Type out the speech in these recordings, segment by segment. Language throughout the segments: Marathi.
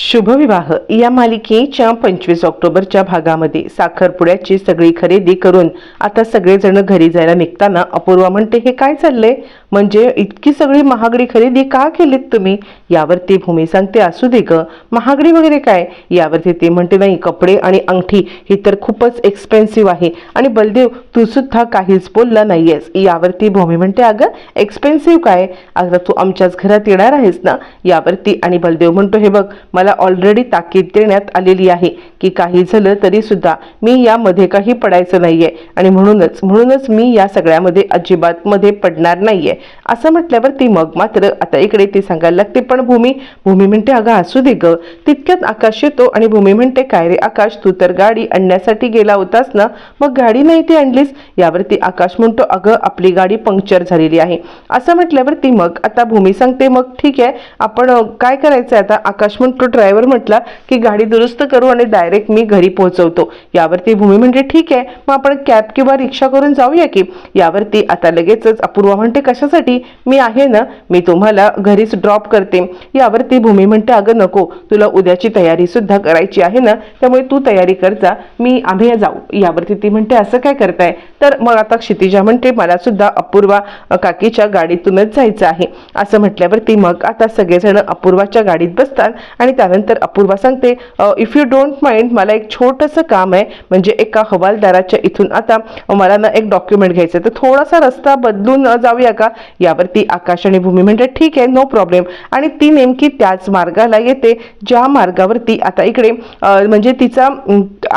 शुभविवाह. या मालिकेच्या पंचवीस ऑक्टोबरच्या भागामध्ये साखरपुड्याची सगळी खरेदी करून आता सगळेजण घरी जायला निघताना अपूर्वा म्हणते हे काय चाललंय? म्हणजे इतकी सगळी महागडी खरेदी का केलीत तुम्ही? यावरती भूमी सांगते असू दे ग. महागडी वगैरे काय? यावरती ते म्हणते नाही कपडे आणि अंगठी ही तर खूपच एक्सपेन्सिव्ह आहे. आणि बलदेव तू सुद्धा काहीच बोलला नाहीयेस. यावरती भूमी म्हणते अगं एक्सपेन्सिव्ह काय? आता तू आमच्याच घरात येणार आहेस ना? यावरती आणि बलदेव म्हणतो हे बघ मला ऑलरेडी ताकीद देण्यात आलेली आहे की काही झालं तरी सुद्धा मी यामध्ये काही पडायचं नाहीये. आणि म्हणूनच म्हणूनच मी या सगळ्यामध्ये अजिबात मध्ये पडणार नाहीये. असं म्हटल्यावर ती मग मात्र आता इकडे ती सांगायला लागते पण भूमी भूमी म्हणते अगं असू दे ग. तितक्यात आकाश येतो आणि भूमी म्हणते काय रे आकाश तू तर गाडी आणण्यासाठी गेला होतास ना? मग गाडी नाही ती आणलीस? यावरती आकाश म्हणतो अगं आपली गाडी पंक्चर झालेली आहे. असं म्हटल्यावर ती मग आता भूमी सांगते मग ठीक आहे आपण काय करायचं आता? आकाश म्हणतो ड्रायव्हर म्हटला की गाडी दुरुस्त करू आणि डायरेक्ट मी घरी पोहोचवतो. यावरती भूमी म्हणजे ठीक आहे मग आपण कॅब किंवा रिक्षा करून जाऊया की? यावरती आता लगेचच अपूर्वा म्हणते कशासाठी? मी आहे ना मी तुम्हाला घरीच ड्रॉप करते. यावरती भूमी म्हणते अगं नको तुला उद्याची तयारी सुद्धा करायची आहे ना त्यामुळे तू तयारी कर जा मी आम्ही जाऊ. यावरती ती म्हणते असं काय करताय? तर मग आता क्षितिजा म्हणते मला सुद्धा अपूर्वा काकीच्या गाडीतूनच जायचं आहे. असं म्हटल्यावरती मग आता सगळेजण अपूर्वाच्या गाडीत बसतात आणि त्यानंतर अपूर्वा सांगते इफ यू डोंट माइंड मला एक छोटंसं काम आहे. म्हणजे एका हवालदाराच्या इथून आता मला ना एक डॉक्युमेंट घ्यायचं आहे. तर थोडासा रस्ता बदलून जाऊया का? यावरती आकाश आणि भूमी म्हणते ठीक आहे नो प्रॉब्लेम आणि ती नेमकी त्याच मार्गाला येते. ज्या मार्गावरती आता इकडे म्हणजे तिचा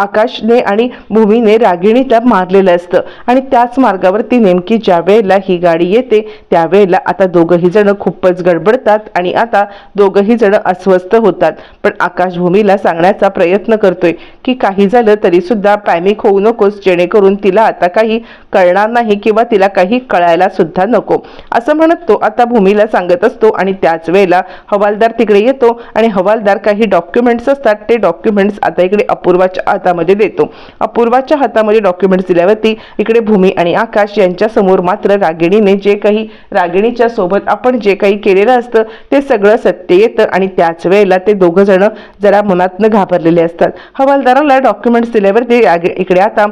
आकाशने आणि भूमीने रागिणीला मारलेलं असतं. आणि त्याच मार्गावरती नेमकी ज्या वेळेला ही गाडी येते त्यावेळेला आता दोघंही जण खूपच गडबडतात आणि आता दोघंही जण अस्वस्थ होतात. पण आकाश भूमीला सांगण्याचा प्रयत्न करतोय की काही झालं तरी सुद्धा पॅनिक होऊ नकोस जेणेकरून तिला आता काही कळणार नाही किंवा तिला काही कळायला सुद्धा नको. असं म्हणत तो आता भूमीला सांगत असतो आणि त्याच वेळेला हवालदार तिकडे येतो आणि हवालदार काही डॉक्युमेंट्स असतात ते डॉक्युमेंट्स आता इकडे अपूर्वाच्या हातामध्ये देतो. अपूर्वाच्या हातामध्ये डॉक्युमेंट्स दिल्यावरती इकडे भूमी आणि आकाश यांच्या समोर मात्र रागिणीने जे काही रागिणीच्या सोबत आपण जे काही केलेलं असतं ते सगळं सत्य येतं आणि त्याच वेळेला ते दोघं जण जरा मनातनं घाबरलेले असतात. हवालदाराला डॉक्युमेंट्स दिल्यावरती ते इकडे आता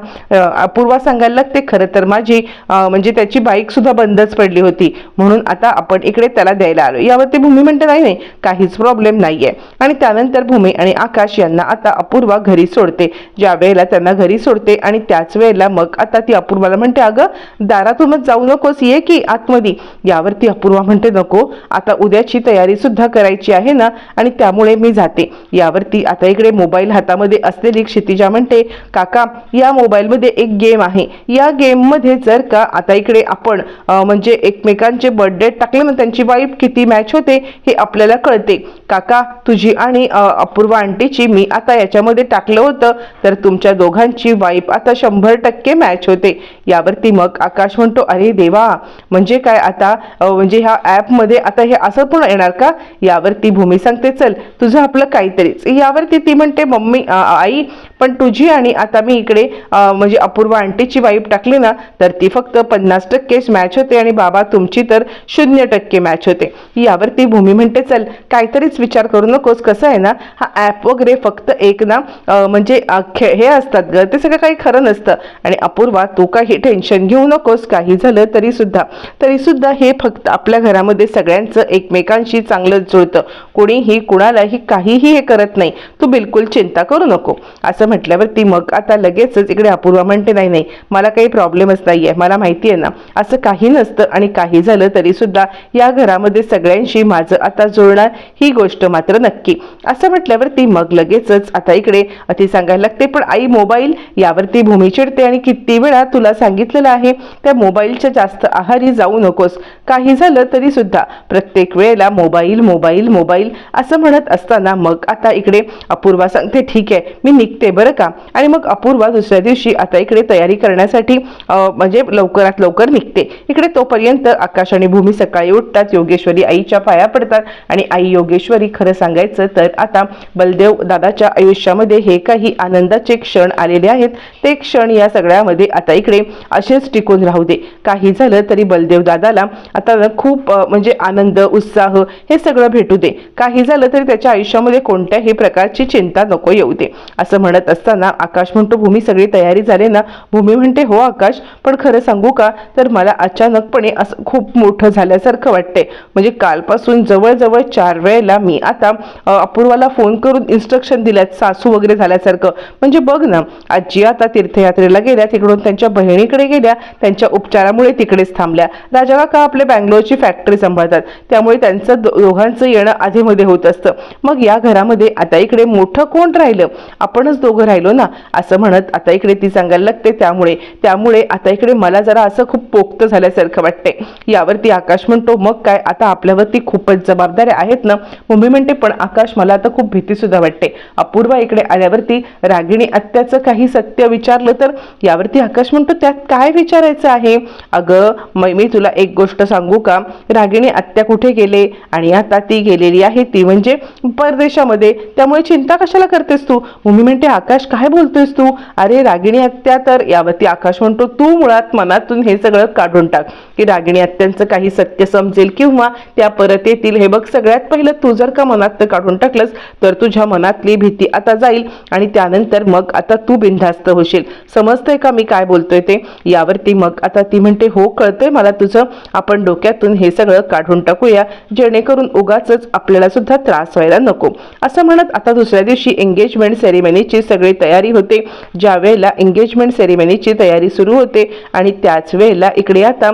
अपूर्वा सांगायला लागते खरं तर माझी म्हणजे त्याची बाईक सुद्धा बंदच पडली होती. म्हणून आता आपण इकडे त्याला द्यायला आलो यावरती भूमी म्हणते नाही नाही काहीच प्रॉब्लेम नाहीये. आणि त्यानंतर भूमी आणि आकाश यांना आता अपूर्वा घरी सोडते. ज्या वेळेला त्यांना घरी सोडते आणि त्याच वेळेला मग आता ती अपूर्वाला म्हणते अगं दारातूनच जाऊ नकोस ये की आतमध्ये. यावरती अपूर्वा म्हणते नको आता उद्याची तयारी सुद्धा करायची आहे ना? आणि त्यामुळे मी जाते. यावरती आता इकडे मोबाईल हातामध्ये असलेली क्षितिजा म्हणते काका या मोबाईलमध्ये एक गेम आहे. या गेममध्ये जर का आता इकडे आपण म्हणजे एकमेकांचे बर्थडे टाकले ना त्यांची वाईफ किती मॅच होते हे आपल्याला कळते. काका तुझी आणि अपूर्व अपूर्वा आंटीची मी आता याच्यामध्ये टाकलं होतं तर तुमच्या दोघांची वाईफ आता शंभर टक्के मॅच होते. यावरती मग आकाश म्हणतो अरे देवा म्हणजे काय आता म्हणजे ह्या ॲपमध्ये आता हे असं पण येणार का? यावरती भूमी सांगते चल तुझं तुझं आपलं काहीतरीच. यावरती ती म्हणते मम्मी आई पण तुझी आणि आता मी इकडे म्हणजे अपूर्वा आंटीची वाईफ टाकली ना तर ती फक्त पन्नास टक्केच मॅच होते आणि बाबा तुमची तर शून्य टक्के मॅच होते. यावरती भूमी म्हणते चल काहीतरीच विचार करू नकोस कसं आहे ना हा ॲप वगैरे फक्त एक ना म्हणजे खे- हे असतात ग ते सगळं काही खरं नसतं. आणि अपूर्वा तू काही टेन्शन घेऊ नकोस काही झालं तरी सुद्धा. तरी सुद्धा हे फक्त आपल्या घरामध्ये सगळ्यांचं एकमेकांशी चांगलं जुळतं. कोणीही कुणालाही काहीही हे करत नाही. तू बिलकुल चिंता करू नको. असं म्हटल्यावरती मग आता लगेचच इकडे अपूर्वा म्हणते नाही नाही मला काही प्रॉब्लेमच नाही आहे मला माहिती आहे ना असं काही नसतं आणि काही झालं तरी सुद्धा या घरामध्ये सगळ्यांशी माझं आता जुळणार ही गोष्ट मात्र नक्की. असं म्हटल्यावरती मग लगेचच आता इकडे अति सांगायला लागते पण आई मोबाईल यावरती भूमी चिडते आणि किती वेळा तुला सांगितलेलं आहे त्या मोबाईलच्या जास्त आहारी जाऊ नकोस काही झालं तरी सुद्धा प्रत्येक वेळेला मोबाईल मोबाईल मोबाईल असं म्हणत असताना मग आता इकडे अपूर्वा सांगते ठीक आहे मी निघते बरं का? आणि मग अपूर्वा दुसऱ्या दिवशी आता इकडे तयारी करण्यासाठी म्हणजे लवकरात लवकर निघते. इकडे तोपर्यंत आकाश आणि भूमी सकाळी उठतात योगेश्वरी आईच्या पाया पडतात. आणि आई योगेश्वरी खरं सांगायचं तर आता बलदेव दादाच्या आयुष्यामध्ये हे काही आनंदाचे क्षण आलेले आहेत. ते क्षण या सगळ्यामध्ये आता इकडे असेच टिकून राहू दे. काही झालं तरी बलदेव दादाला आता खूप म्हणजे आनंद उत्साह हे सगळं भेटू दे. काही झालं तरी त्याच्या आयुष्यामध्ये कोणत्याही प्रकारची चिंता नको येऊ दे. असं म्हणत असताना आकाश म्हणतो भूमी सगळी तयारी झाली ना? भूमी म्हणते हो आकाश पण खरं सांगू का? तर मला अचानकपणे असं खूप मोठं झाल्यासारखं वाटते म्हणजे कालपासून जवळजवळ चार वेळेला मी आता अपूर्वाला फोन करून इन्स्ट्रक्शन दिल्यात सासू वगैरे झाल्यासारखं. म्हणजे बघ ना आजी आता तीर्थयात्रेला गेल्या तिकडून त्यांच्या बहिणीकडे गेल्या त्यांच्या उपचारामुळे तिकडेच थांबल्या. राजा का आपले बँगलोरची फॅक्टरी सांभाळतात? त्यामुळे त्यांचं दो- दोघांचं येणं आधीमध्ये होत असतं. मग या घरामध्ये आता इकडे मोठं कोण राहिलं? आपणच दोघं राहिलो ना असं म्हणत आता इकडे ती सांगायला लागते त्यामुळे त्यामुळे आता इकडे मला जरा असं खूप पोक्त झाल्यासारखं वाटते. यावरती आकाश म्हणतो मग काय आता आपल्यावरती खूपच जबाबदाऱ्या आहेत ना? मम्मी म्हणते पण आकाश मला आता खूप भीती सुद्धा वाटते. अपूर्वा इकडे आल्यावरती रागिणी आत्याचं काही सत्य विचारलं तर यावरती आकाश म्हणतो त्यात काय विचारायचं आहे? अगं मै मी तुला एक गोष्ट सांगू का? रागिणी आत्या कुठे गेले? आणि आता ती गेलेली आहे ती म्हणजे परदेशामध्ये. त्यामुळे चिंता कशाला करतेस तू? मम्मी म्हणते आकाश आकाश काय बोलतोयस तू? अरे रागिणी आत्या तर यावरती आकाश म्हणतो तू मुळात मनातून हे सगळं काढून टाक. की रागिणी आत्यांचं काही सत्य समजेल किंवा त्या परत येतील हे बघ सगळ्यात पहिलं तू जर का मनात काढून टाकलंस तर तुझ्या मनातली भीती आता जाईल आणि त्यानंतर मग आता तू बिनधास्त होशील. समजतंय का मी काय बोलतोय ते? यावरती मग आता ती म्हणते हो कळतंय मला तुझं. आपण डोक्यातून हे सगळं काढून टाकूया. जेणेकरून उगाच आपल्याला सुद्धा त्रास व्हायला नको. असं म्हणत आता दुसऱ्या दिवशी एंगेजमेंट सेरेमनीची सगळी तयारी होते. ज्या वेळेला एंगेजमेंट सेरेमनीची तयारी सुरू होते आणि त्याच वेळेला इकडे आता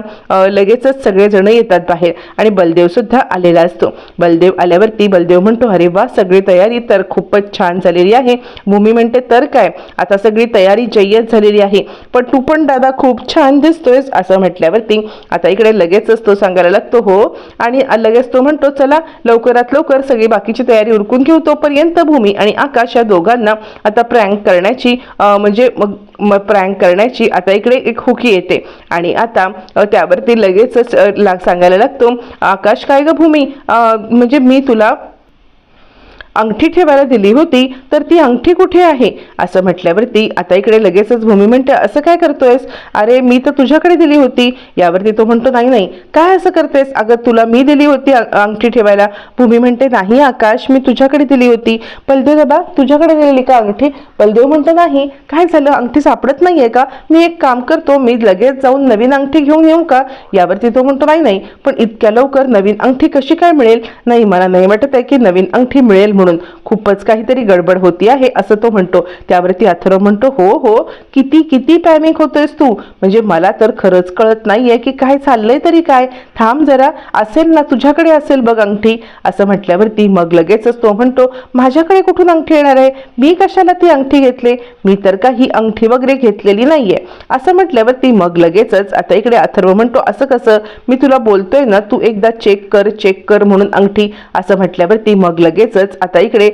लगेचच सगळेजण येतात बाहेर आणि बलदेव सुद्धा आलेला असतो. बलदेव आल्यावरती बलदेव म्हणतो अरे वा सगळी तयारी तर खूपच छान झालेली आहे. भूमी म्हणते तर काय? आता सगळी तयारी जय्यत झालेली आहे. पण तू पण दादा खूप छान दिसतोयस असं म्हटल्यावरती आता इकडे लगेचच तो सांगायला लागतो हो. आणि लगेच तो म्हणतो चला लवकरात लवकर सगळी बाकीची तयारी उरकून घेऊ तोपर्यंत भूमी आणि आकाश या दोघांना आता प्रँक करण्याची म्हणजे मग प्रँक करण्याची आता इकडे एक हुकी येते. आणि आता त्यावरती लगेचच सांगायला लागतो आकाश काय ग भूमी? म्हणजे मी तुला अंगठी ठेवायला दिली होती तर ती अंगठी कुठे आहे? असं म्हटल्यावरती आता इकडे लगेचच भूमी म्हणते असं काय करतोयस? अरे मी तर तुझ्याकडे दिली होती. यावरती तो म्हणतो नाही नाही. काय असं करतेस? अगं तुला मी दिली होती अंगठी ठेवायला. भूमी म्हणते नाही आकाश मी तुझ्याकडे दिली होती. बलदेव दादा तुझ्याकडे दिलेली का अंगठी? बलदेव म्हणतो नाही. काय झालं? अंगठी सापडत नाहीये का? मी एक काम करतो मी लगेच जाऊन नवीन अंगठी घेऊन येऊ का? यावरती तो म्हणतो नाही नाही पण इतक्या लवकर नवीन अंगठी कशी काय मिळेल? नाही मला नाही वाटत आहे की नवीन अंगठी मिळेल म्हणून. म्हणून खूपच काहीतरी गडबड होती आहे असं तो म्हणतो. त्यावरती अथर्व म्हणतो हो हो किती किती पॅनिक होतोयस तू? म्हणजे मला तर खरंच कळत नाहीये की काय चाललंय तरी काय. थांब जरा असेल ना तुझ्याकडे असेल बघ अंगठी. असं म्हटल्यावरती मग लगेचच तो म्हणतो माझ्याकडे कुठून अंगठी येणार आहे? मी कशाला ती अंगठी घेतली? मी तर काही अंगठी वगैरे घेतलेली नाहीये. असं म्हटल्यावरती मग लगेचच आता इकडे अथर्व म्हणतो असं कसं? मी तुला बोलतोय ना तू एकदा चेक कर चेक कर म्हणून अंगठी असं म्हटल्यावरती मग लगेचच आता इकडे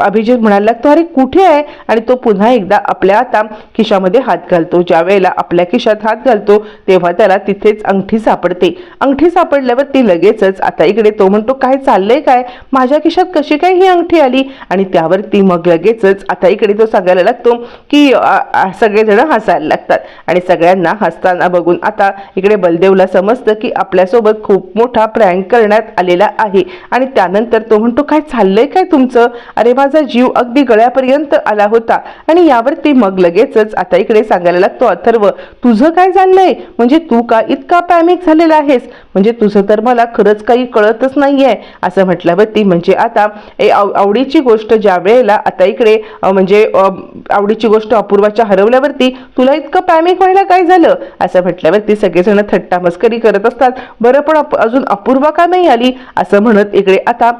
अभिजित म्हणायला लागतो अरे कुठे आहे? आणि तो पुन्हा एकदा आपल्या आता खिशामध्ये हात घालतो. ज्या वेळेला आपल्या खिशात हात घालतो तेव्हा त्याला तिथेच अंगठी सापडते. अंगठी सापडल्यावर ती लगेचच आता इकडे तो म्हणतो काय चाललंय काय? माझ्या खिशात कशी काय ही अंगठी आली? आणि त्यावर ती मग लगेचच आता इकडे तो सांगायला लागतो की सगळेजण हसायला लागतात. आणि सगळ्यांना हसताना बघून आता इकडे बलदेवला समजतं की आपल्यासोबत खूप मोठा प्रँक करण्यात आलेला आहे. आणि त्यानंतर तो म्हणतो काय चाललंय काय तुमचं? अरे वा जीव अगदी गळ्यापर्यंत आला होता. आणि यावरती मग लगेचच आता इकडे सांगायला लागतो अथर्व तुझं काय चाललंय म्हणजे तू का इतका पॅमिक झालेला आहेस? म्हणजे तुझं तर मला खरंच काही कळतच नाहीये असं म्हटल्यावरती म्हणजे आता ए आवडीची गोष्ट ज्या वेळेला आता इकडे म्हणजे आवडीची गोष्ट अपूर्वाच्या हरवल्यावरती तुला इतकं पॅमिक व्हायला काय झालं? असं म्हटल्यावरती सगळेजण थट्टा मस्करी करत असतात. बरं पण अजून अपूर्वा का नाही आली? असं म्हणत इकडे आता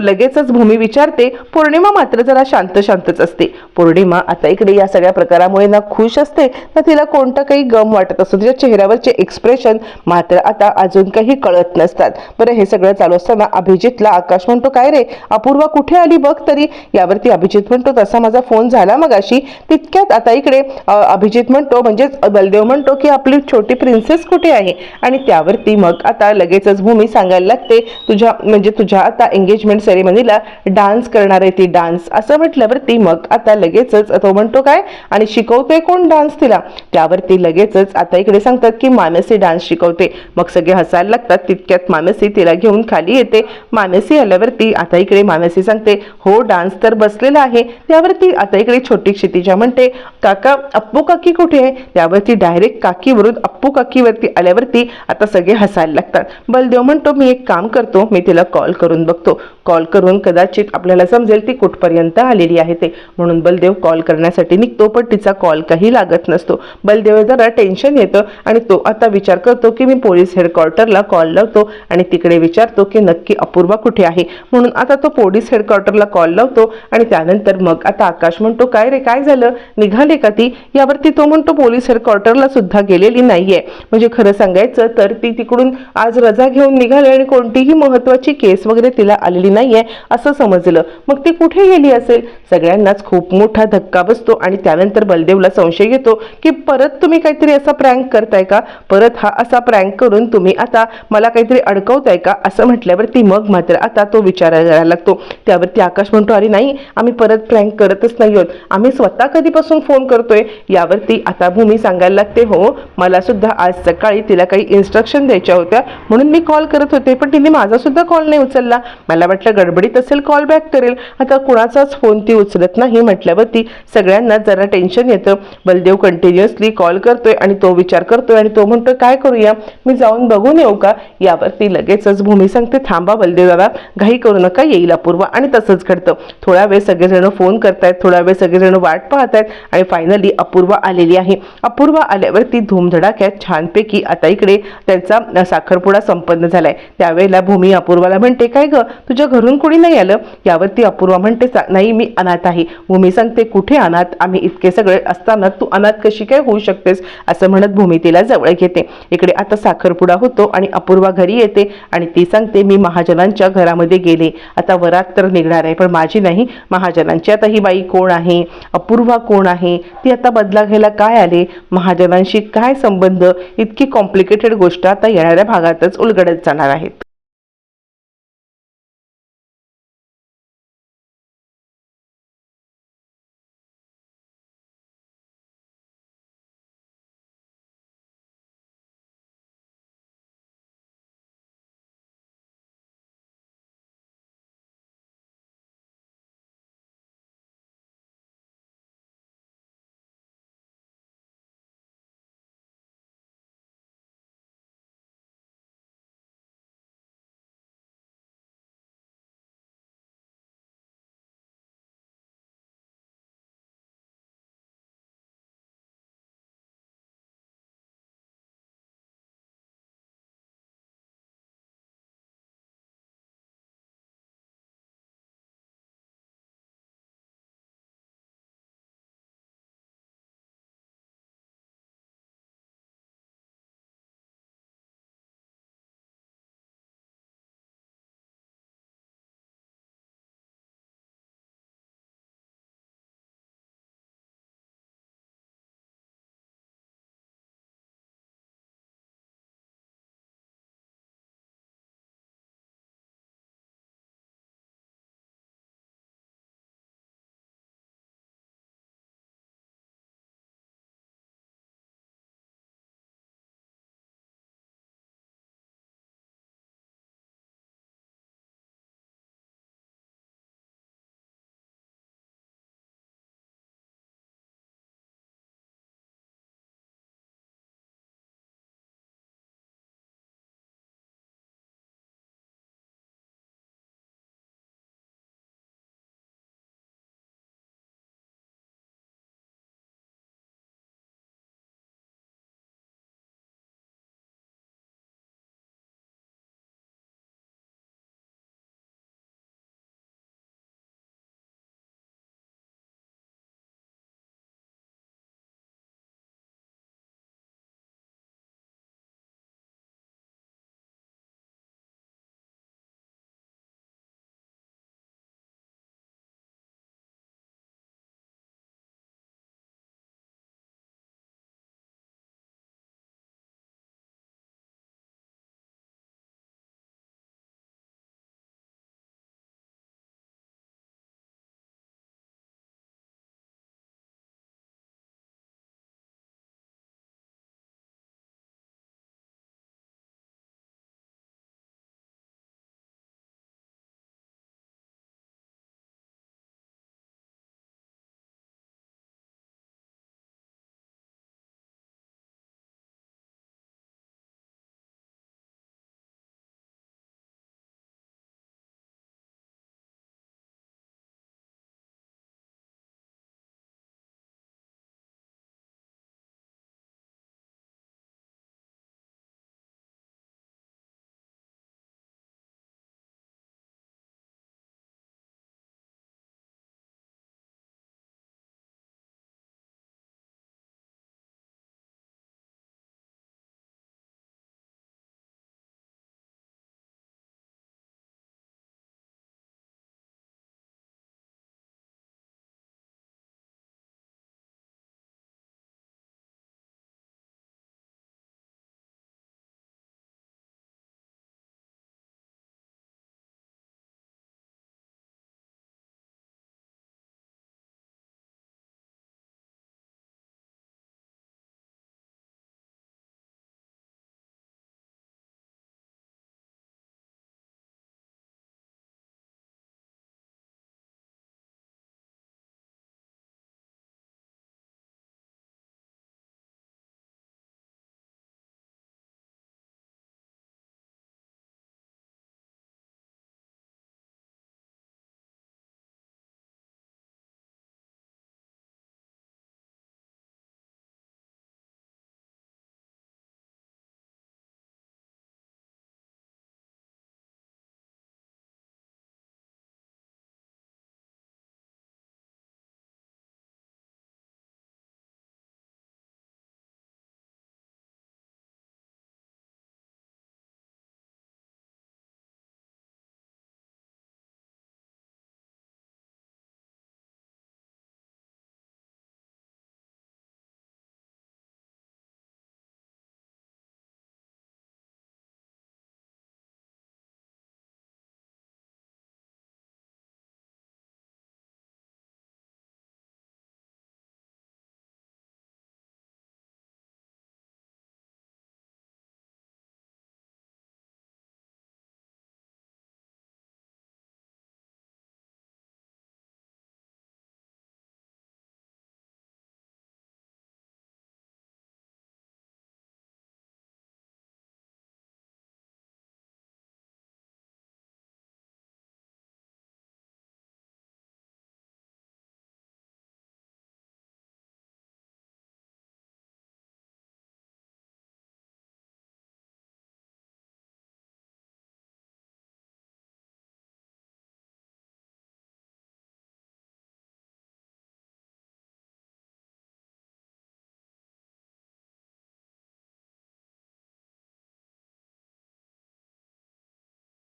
लगेचच भूमी विचारते पौर्णिमा मात्र जरा शांत शांतच असते. पौर्णिमा आता इकडे या सगळ्या प्रकारामुळे ना खुश असते ना तिला कोणतं काही गम वाटत असतो. तिच्या चेहऱ्यावरचे एक्सप्रेशन मात्र आता अजून काही कळत नसतात. बरं हे सगळं चालू असताना अभिजितला आकाश म्हणतो काय रे अपूर्वा कुठे आली बघ तरी? यावरती अभिजित म्हणतो तसा माझा फोन झाला मग अशी तितक्यात आता इकडे अभिजित म्हणतो म्हणजेच बलदेव म्हणतो की आपली छोटी प्रिन्सेस कुठे आहे? आणि त्यावरती मग आता लगेचच भूमी सांगायला लागते तुझ्या म्हणजे तुझ्या आता एंगेजमेंट सेरेमनीला डान्स करणार आहे ती डान्स. असं म्हटल्यावरती मग आता लगेचच तो म्हणतो काय? आणि शिकवतोय कोण डान्स तिला? त्यावरती लगेचच आता इकडे सांगतात की मानसी डान्स शिकवते. मग सगळे हसायला लागतात तितक्यात मानसी तिला घेऊन खाली येते. मानसी आल्यावरती आता इकडे मानसी सांगते हो डान्स तर बसलेला आहे. त्यावरती आता इकडे छोटी क्षितिजा म्हणते काका अप्पू काकी कुठे आहे? त्यावरती डायरेक्ट काकीवरून अप्पू काकीवरती आल्यावरती आता सगळे हसायला लागतात. बलदेव म्हणतो मी एक काम करतो मी तिला कॉल करून बघतो. कॉल करून कदाचित आपल्याला समजेल ती कुठपर्यंत आलेली आहे ते. म्हणून बलदेव कॉल करण्यासाठी निघतो पण तिचा कॉल काही लागत नसतो. बलदेव जरा टेन्शन येतं आणि तो आता विचार करतो की मी पोलीस हेडक्वार्टरला कॉल लावतो आणि तिकडे विचारतो की नक्की अपूर्वा कुठे आहे. म्हणून आता तो पोलीस हेडक्वार्टरला कॉल लावतो आणि त्यानंतर मग आता आकाश म्हणतो काय रे काय झालं? निघाले का ती? यावरती तो म्हणतो पोलीस हेडक्वार्टरला सुद्धा गेलेली नाहीये. म्हणजे खरं सांगायचं तर ती तिकडून आज रजा घेऊन निघाली आणि कोणतीही महत्वाची केस वगैरे तिला आलेली नाहीये असं समजलं. मग ती कुठे गेली असेल? सगळ्यांनाच खूप मोठा धक्का बसतो आणि त्यानंतर बलदेवला संशय येतो की परत तुम्ही काहीतरी असा प्रँक करताय का? परत हा असा प्रँक करून तुम्ही आता मला काहीतरी अडकवताय का? असं म्हटल्यावरती मग मात्र आता तो विचारायला लागतो. त्यावरती आकाश म्हणतो अरे नाही आम्ही परत प्रँक करतच नाही आहोत. आम्ही स्वतः कधीपासून फोन करतोय? यावरती आता भूमी सांगायला लागते हो मला सुद्धा आज सकाळी तिला काही इन्स्ट्रक्शन द्यायच्या होत्या. म्हणून मी कॉल करत होते पण तिने माझा सुद्धा कॉल नाही उचलला. मला वाटलं गडबडीत असेल कॉल बॅक करेल. आता कुणाचाच फोन ती उचलत नाही म्हटल्यावरती सगळ्यांना जरा टेन्शन येतं. बलदेव कंटिन्युअसली कॉल करतोय आणि तो विचार करतोय आणि तो म्हणतोय काय करूया? मी जाऊन बघून येऊ का? यावरती लगेचच भूमी सांगते थांबा बलदेव दादा घाई करू नका येईल अपूर्वा. आणि तसंच घडतं. थोडा वेळ सगळेजण फोन करतायत थोडा वेळ सगळेजण वाट पाहतायत आणि फायनली अपूर्वा आलेली आहे. अपूर्वा आल्यावरती धूमधडाक्यात छानपैकी आता इकडे त्यांचा साखरपुडा संपन्न झालाय. त्यावेळेला भूमी अपूर्वाला म्हणते काय ग? तुझ्या घरून कोणी नाही आलं यावरती अपूर्वा म्हणते नाही मी अनाथ आहे. भूमी सांगते कुठे अनाथ? आम्ही इतके सगळे असताना तू अनाथ कशी काय होऊ शकतेस? असं म्हणत भूमी तिला जवळ घेते. इकडे आता साखरपुडा होतो आणि अपूर्वा घरी येते आणि ती सांगते मी महाजनांच्या घरामध्ये गेले. आता वरात तर निघणार आहे पण माझी नाही. महाजनांची आता ही बाई कोण आहे? अपूर्वा कोण आहे? ती आता बदला घ्यायला काय आले? महाजनांशी काय संबंध? इतकी कॉम्प्लिकेटेड गोष्ट आता येणाऱ्या भागातच उलगडत जाणार आहेत.